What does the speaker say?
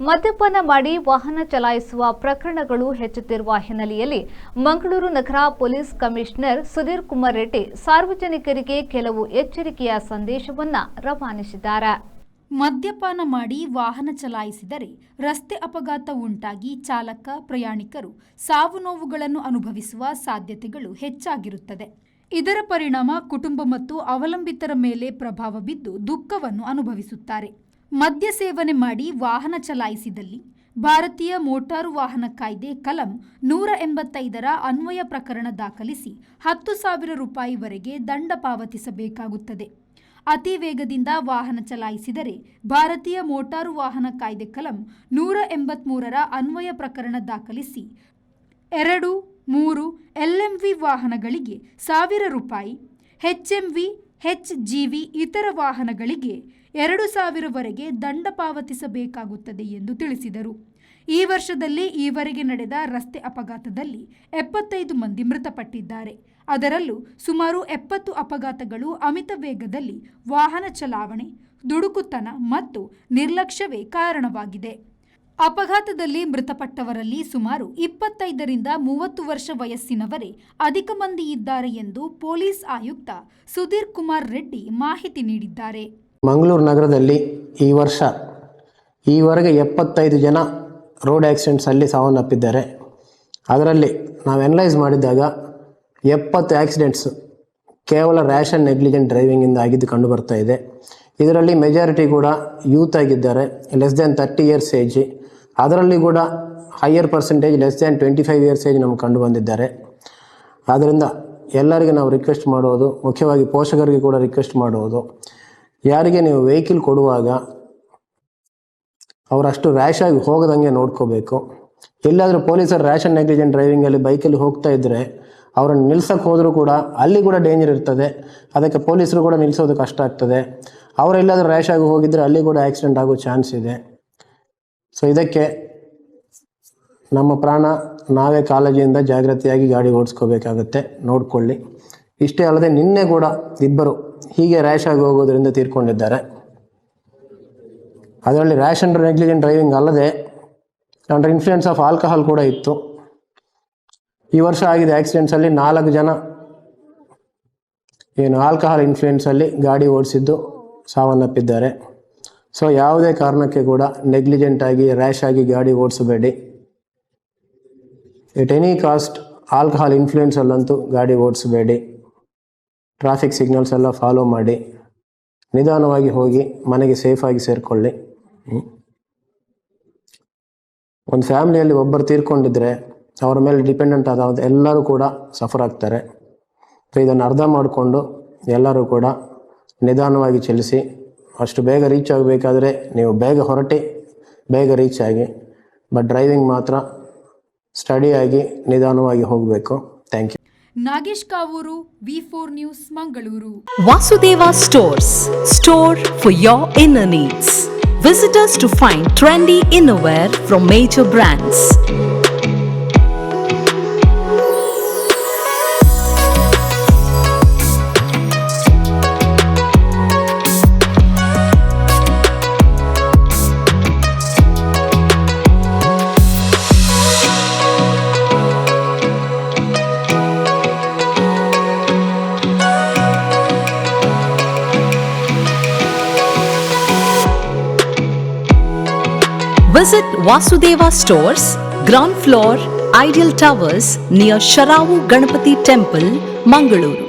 ಮದ್ಯಪಾನ ಮಾಡಿ ವಾಹನ ಚಲಾಯಿಸುವ ಪ್ರಕರಣಗಳು ಹೆಚ್ಚುತ್ತಿರುವ ಹಿನ್ನೆಲೆಯಲ್ಲಿ ಮಂಗಳೂರು ನಗರ ಪೊಲೀಸ್ ಕಮಿಷನರ್ ಸುಧೀರ್ ಕುಮಾರ್ ರೆಡ್ಡಿ ಸಾರ್ವಜನಿಕರಿಗೆ ಕೆಲವು ಎಚ್ಚರಿಕೆಯ ಸಂದೇಶವನ್ನು ರವಾನಿಸಿದ್ದಾರೆ. ಮದ್ಯಪಾನ ಮಾಡಿ ವಾಹನ ಚಲಾಯಿಸಿದರೆ ರಸ್ತೆ ಅಪಘಾತ ಉಂಟಾಗಿ ಚಾಲಕ, ಪ್ರಯಾಣಿಕರು ಸಾವು ನೋವುಗಳನ್ನು ಅನುಭವಿಸುವ ಸಾಧ್ಯತೆಗಳು ಹೆಚ್ಚಾಗಿರುತ್ತದೆ. ಇದರ ಪರಿಣಾಮ ಕುಟುಂಬ ಮತ್ತು ಅವಲಂಬಿತರ ಮೇಲೆ ಪ್ರಭಾವ ಬಿದ್ದು ದುಃಖವನ್ನು ಅನುಭವಿಸುತ್ತಾರೆ. ಮದ್ಯ ಸೇವನೆ ಮಾಡಿ ವಾಹನ ಚಲಾಯಿಸಿದಲ್ಲಿ ಭಾರತೀಯ ಮೋಟಾರು ವಾಹನ ಕಾಯ್ದೆ ಕಲಂ ನೂರ ಎಂಬತ್ತೈದರ ಅನ್ವಯ ಪ್ರಕರಣ ದಾಖಲಿಸಿ ಹತ್ತು ಸಾವಿರ ರೂಪಾಯಿವರೆಗೆ ದಂಡ ಪಾವತಿಸಬೇಕಾಗುತ್ತದೆ. ಅತಿ ವೇಗದಿಂದ ವಾಹನ ಚಲಾಯಿಸಿದರೆ ಭಾರತೀಯ ಮೋಟಾರು ವಾಹನ ಕಾಯ್ದೆ ಕಲಂ ನೂರ ಎಂಬತ್ಮೂರರ ಅನ್ವಯ ಪ್ರಕರಣ ದಾಖಲಿಸಿ ಎರಡು, ಮೂರು ಎಲ್ಎಂವಿ ವಾಹನಗಳಿಗೆ ಸಾವಿರ ರೂಪಾಯಿ ಹೆಚ್ಎಂವಿ ಹೆಚ್ ಜಿವಿ ಇತರ ವಾಹನಗಳಿಗೆ ಎರಡು ಸಾವಿರವರೆಗೆ ದಂಡ ಪಾವತಿಸಬೇಕಾಗುತ್ತದೆ ಎಂದು ತಿಳಿಸಿದರು. ಈ ವರ್ಷದಲ್ಲಿ ಈವರೆಗೆ ನಡೆದ ರಸ್ತೆ ಅಪಘಾತದಲ್ಲಿ ಎಪ್ಪತ್ತೈದು ಮಂದಿ ಮೃತಪಟ್ಟಿದ್ದಾರೆ. ಅದರಲ್ಲೂ ಸುಮಾರು ಎಪ್ಪತ್ತು ಅಪಘಾತಗಳು ಅಮಿತ ವೇಗದಲ್ಲಿ ವಾಹನ ಚಲಾವಣೆ, ದುಡುಕುತನ ಮತ್ತು ನಿರ್ಲಕ್ಷ್ಯವೇ ಕಾರಣವಾಗಿದೆ. ಅಪಘಾತದಲ್ಲಿ ಮೃತಪಟ್ಟವರಲ್ಲಿ ಸುಮಾರು ಇಪ್ಪತ್ತೈದರಿಂದ ಮೂವತ್ತು ವರ್ಷ ವಯಸ್ಸಿನವರೇ ಅಧಿಕ ಮಂದಿ ಇದ್ದಾರೆ ಎಂದು ಪೊಲೀಸ್ ಆಯುಕ್ತ ಸುಧೀರ್ ಕುಮಾರ್ ರೆಡ್ಡಿ ಮಾಹಿತಿ ನೀಡಿದ್ದಾರೆ. ಮಂಗಳೂರು ನಗರದಲ್ಲಿ ಈ ವರ್ಷ, ಈವರೆಗೆ ಎಪ್ಪತ್ತೈದು ಜನ ರೋಡ್ ಆಕ್ಸಿಡೆಂಟ್ಸಲ್ಲಿ ಸಾವನ್ನಪ್ಪಿದ್ದಾರೆ. ಅದರಲ್ಲಿ ನಾವು ಅನಲೈಸ್ ಮಾಡಿದಾಗ ಎಪ್ಪತ್ತು ಆಕ್ಸಿಡೆಂಟ್ಸ್ ಕೇವಲ ರ್ಯಾಶ್ ಆ್ಯಂಡ್ ನೆಗ್ಲಿಜೆಂಟ್ ಡ್ರೈವಿಂಗಿಂದ ಆಗಿದ್ದು ಕಂಡು ಬರ್ತಾ ಇದೆ. ಇದರಲ್ಲಿ ಮೆಜಾರಿಟಿ ಕೂಡ ಯೂತ್ ಆಗಿದ್ದಾರೆ less than thirty years age ಅದರಲ್ಲಿ ಕೂಡ higher percentage less than twenty five years age ನಮ್ಗೆ ಕಂಡು ಬಂದಿದ್ದಾರೆ. ಆದ್ದರಿಂದ ಎಲ್ಲರಿಗೆ ನಾವು ರಿಕ್ವೆಸ್ಟ್ ಮಾಡುವುದು ಮುಖ್ಯವಾಗಿ ಪೋಷಕರಿಗೆ ಕೂಡ ರಿಕ್ವೆಸ್ಟ್ ಮಾಡುವುದು ಯಾರಿಗೆ ನೀವು ವೆಹಿಕಲ್ ಕೊಡುವಾಗ ಅವರಷ್ಟು ರ್ಯಾಶ್ ಆಗಿ ಹೋಗದಂಗೆ ನೋಡ್ಕೋಬೇಕು. ಎಲ್ಲಾದರೂ ಪೊಲೀಸರು ಆ್ಯಂಡ್ ನೆಗ್ಲಿಜೆಂಟ್ ಡ್ರೈವಿಂಗಲ್ಲಿ ಬೈಕಲ್ಲಿ ಹೋಗ್ತಾ ಇದ್ದರೆ ಅವರನ್ನು ನಿಲ್ಸಕ್ಕೆ ಹೋದರೂ ಕೂಡ ಅಲ್ಲಿ ಕೂಡ ಡೇಂಜರ್ ಇರ್ತದೆ. ಅದಕ್ಕೆ ಪೊಲೀಸರು ಕೂಡ ನಿಲ್ಲಿಸೋದು ಕಷ್ಟ ಆಗ್ತದೆ. ಅವರೆಲ್ಲಾದರೂ ರ್ಯಾಶ್ ಆಗಿ ಹೋಗಿದ್ದರೆ ಅಲ್ಲಿ ಕೂಡ ಆಕ್ಸಿಡೆಂಟ್ ಆಗೋ ಚಾನ್ಸ್ ಇದೆ. ಸೊ ಇದಕ್ಕೆ ನಮ್ಮ ಪ್ರಾಣ ನಾವೇ ಕಾಳಜಿಯಿಂದ ಜಾಗ್ರತೆಯಾಗಿ ಗಾಡಿ ಓಡಿಸ್ಕೋಬೇಕಾಗತ್ತೆ. ನೋಡಿಕೊಳ್ಳಿ. ಇಷ್ಟೇ ಅಲ್ಲದೆ ನಿನ್ನೆ ಕೂಡ ಇಬ್ಬರು ಹೀಗೆ ರ್ಯಾಶ್ ಆಗಿ ಹೋಗೋದ್ರಿಂದ ತೀರ್ಕೊಂಡಿದ್ದಾರೆ. ಅದರಲ್ಲಿ ರ್ಯಾಶ್ ಅಂಡ್ ನೆಗ್ಲಿಜೆಂಟ್ ಡ್ರೈವಿಂಗ್ ಅಲ್ಲದೆ ಅಂಡರ್ ಇನ್ಫ್ಲೂಯೆನ್ಸ್ ಆಫ್ ಆಲ್ಕಹಾಲ್ ಕೂಡ ಇತ್ತು. ಈ ವರ್ಷ ಆಗಿದೆ ಆಕ್ಸಿಡೆಂಟ್ಸಲ್ಲಿ ನಾಲ್ಕು ಜನ ಏನು ಆಲ್ಕಹಾಲ್ ಇನ್ಫ್ಲೂಯೆನ್ಸಲ್ಲಿ ಗಾಡಿ ಓಡಿಸಿದ್ದು ಸಾವನ್ನಪ್ಪಿದ್ದಾರೆ. ಸೊ ಯಾವುದೇ ಕಾರಣಕ್ಕೆ ಕೂಡ ನೆಗ್ಲಿಜೆಂಟ್ ಆಗಿ ರ್ಯಾಶ್ ಆಗಿ ಗಾಡಿ ಓಡಿಸಬೇಡಿ. ಎಟ್ ಎನಿ ಕಾಸ್ಟ್ ಆಲ್ಕಹಾಲ್ ಇನ್ಫ್ಲೂಯೆನ್ಸಲ್ಲಂತೂ ಗಾಡಿ ಓಡಿಸಬೇಡಿ. ಟ್ರಾಫಿಕ್ ಸಿಗ್ನಲ್ಸ್ ಎಲ್ಲ ಫಾಲೋ ಮಾಡಿ. ನಿಧಾನವಾಗಿ ಹೋಗಿ, ಮನೆಗೆ ಸೇಫಾಗಿ ಸೇರಿಕೊಳ್ಳಿ. ಒಂದು ಫ್ಯಾಮಿಲಿಯಲ್ಲಿ ಒಬ್ಬರು ತೀರ್ಕೊಂಡಿದ್ರೆ, ಅವರ ಮೇಲೆ ಡಿಪೆಂಡೆಂಟ್ ಆದ ಎಲ್ಲರೂ ಕೂಡ ಸಫರ್ ಆಗ್ತಾರೆ. ಇದನ್ನು ಅರ್ಥ ಮಾಡಿಕೊಂಡು ಎಲ್ಲರೂ ಕೂಡ ನಿಧಾನವಾಗಿ ಚಲಿಸಿ ಅಷ್ಟು ಬೇಗ ರೀಚ್ ಆಗಬೇಕಾದ್ರೆ ನೀವು ಬೇಗ ಹೊರಟಿ ಬೇಗ ರೀಚ್ ಆಗಿ ಬಟ್ ಡ್ರೈವಿಂಗ್ ಮಾತ್ರ ಸ್ಟಡಿಯಾಗಿ ನಿಧಾನವಾಗಿ ಹೋಗಬೇಕು. Thank you Nagesh Kavoor V four news Mangaluru. Vasudeva stores store for your inner needs visitors to find trendy inner wear from major brands Visit Vasudeva Stores, ground floor, Ideal Towers near Sharavu Ganapati Temple, Mangaluru.